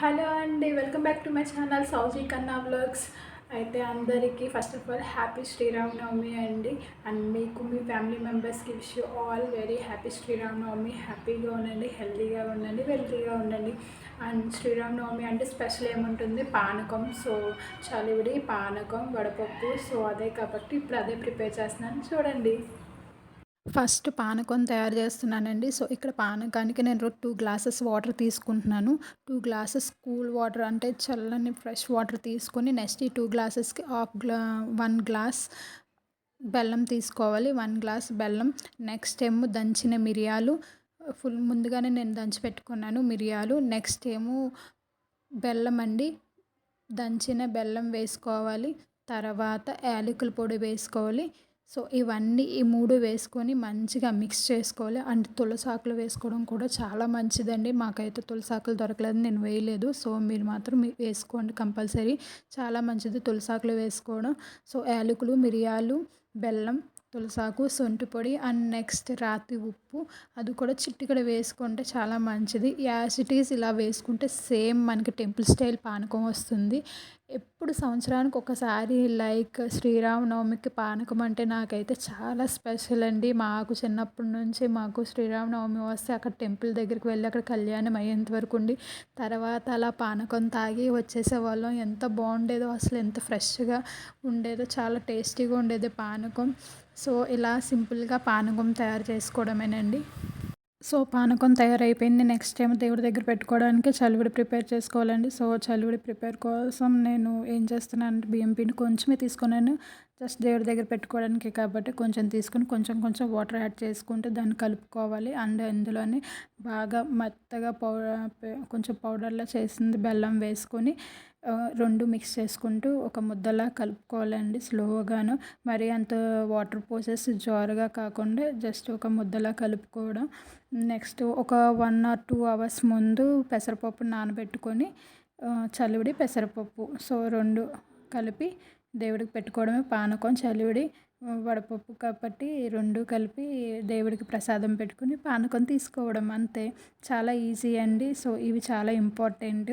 Hello అండి welcome back to my channel Sowji Kanna blogs అయితే అందరికీ first of all happy Sriramanavami అండి. And మీకు మీ ఫ్యామిలీ మెంబర్స్కి wish you all very happy Sriramanavami. హ్యాపీగా ఉండండి హెల్తీగా ఉండండి వెల్తీగా ఉండండి. అండ్ శ్రీరామనవమి అంటే స్పెషల్ ఏముంటుంది? పానకం. సో చలివిడి పానకం వడపప్పు. సో అదే కాబట్టి ఇప్పుడు అదే ప్రిపేర్ చేస్తున్నాను. చూడండి. ఫస్ట్ పానకం తయారు చేస్తున్నానండి. సో ఇక్కడ పానకానికి నేను టూ గ్లాసెస్ వాటర్ తీసుకుంటున్నాను. టూ గ్లాసెస్ కూల్ వాటర్ అంటే చల్లని ఫ్రెష్ వాటర్ తీసుకొని నెక్స్ట్ ఈ టూ గ్లాసెస్కి హాఫ్ గ్లా వన్ గ్లాస్ బెల్లం తీసుకోవాలి. వన్ గ్లాస్ బెల్లం. నెక్స్ట్ ఏమో దంచిన మిరియాలు. ఫుల్ ముందుగానే నేను దంచి పెట్టుకున్నాను మిరియాలు. నెక్స్ట్ ఏమో బెల్లం అండి. దంచిన బెల్లం వేసుకోవాలి. తర్వాత యాలకుల పొడి వేసుకోవాలి. సో ఇవన్నీ ఈ మూడు వేసుకొని మంచిగా మిక్స్ చేసుకోవాలి. అండ్ తులసాకులు వేసుకోవడం కూడా చాలా మంచిదండి. మాకైతే తులసాకులు దొరకలేదు నేను వేయలేదు. సో మీరు మాత్రం వేసుకోండి కంపల్సరీ. చాలా మంచిది తులసాకులు వేసుకోవడం. సో యాలకులు మిరియాలు బెల్లం తులసాకు సొంటి పొడి అండ్ నెక్స్ట్ రాతి ఉప్పు. అది కూడా చిట్టికడ వేసుకుంటే చాలా మంచిది. యాసిటీస్ ఇలా వేసుకుంటే సేమ్ మనకి టెంపుల్ స్టైల్ పానకం వస్తుంది. ఎప్పుడు సంవత్సరానికి ఒకసారి లైక్ శ్రీరామనవమికి పానకం అంటే నాకైతే చాలా స్పెషల్ అండి. మాకు చిన్నప్పటి నుంచి మాకు శ్రీరామనవమి వస్తే అక్కడ టెంపుల్ దగ్గరికి వెళ్ళి అక్కడ కళ్యాణం అయ్యేంత వరకు ఉండి తర్వాత అలా పానకం తాగి వచ్చేసేవాళ్ళం. ఎంత బాగుండేదో అసలు ఎంత ఫ్రెష్గా ఉండేదో చాలా టేస్టీగా ఉండేది పానకం. సో ఇలా సింపుల్గా పానకం తయారు చేసుకోవడమేనండి. సో పానకం తయారైపోయింది. నెక్స్ట్ ఏమో దేవుడి దగ్గర పెట్టుకోవడానికి చలివిడి ప్రిపేర్ చేసుకోవాలండి. సో చలివిడి ప్రిపేర్ కోసం నేను ఏం చేస్తున్నాను అంటే బియ్యం పిండి కొంచెమే తీసుకున్నాను. జస్ట్ దేవుడి దగ్గర పెట్టుకోవడానికి కాబట్టి కొంచెం తీసుకొని కొంచెం కొంచెం వాటర్ యాడ్ చేసుకుంటే దాన్ని కలుపుకోవాలి. అండ్ ఇందులోనే బాగా మెత్తగా పౌడర్ కొంచెం పౌడర్లా చేసింది బెల్లం వేసుకొని రెండు మిక్స్ చేసుకుంటూ ఒక ముద్దలా కలుపుకోవాలండి స్లోగాను. మరి అంత వాటర్ పోసేస్ జోరుగా కాకుండా జస్ట్ ఒక ముద్దలా కలుపుకోవడం. నెక్స్ట్ ఒక వన్ ఆర్ టూ అవర్స్ ముందు పెసరపప్పు నానబెట్టుకొని చలివిడి పెసరపప్పు. సో రెండు కలిపి దేవుడికి పెట్టుకోవడమే పానకం చలివిడి వడపప్పు కాబట్టి రెండు కలిపి దేవుడికి ప్రసాదం పెట్టుకుని పానకం తీసుకోవడం అంతే. చాలా ఈజీ అండి. సో ఇవి చాలా ఇంపార్టెంట్.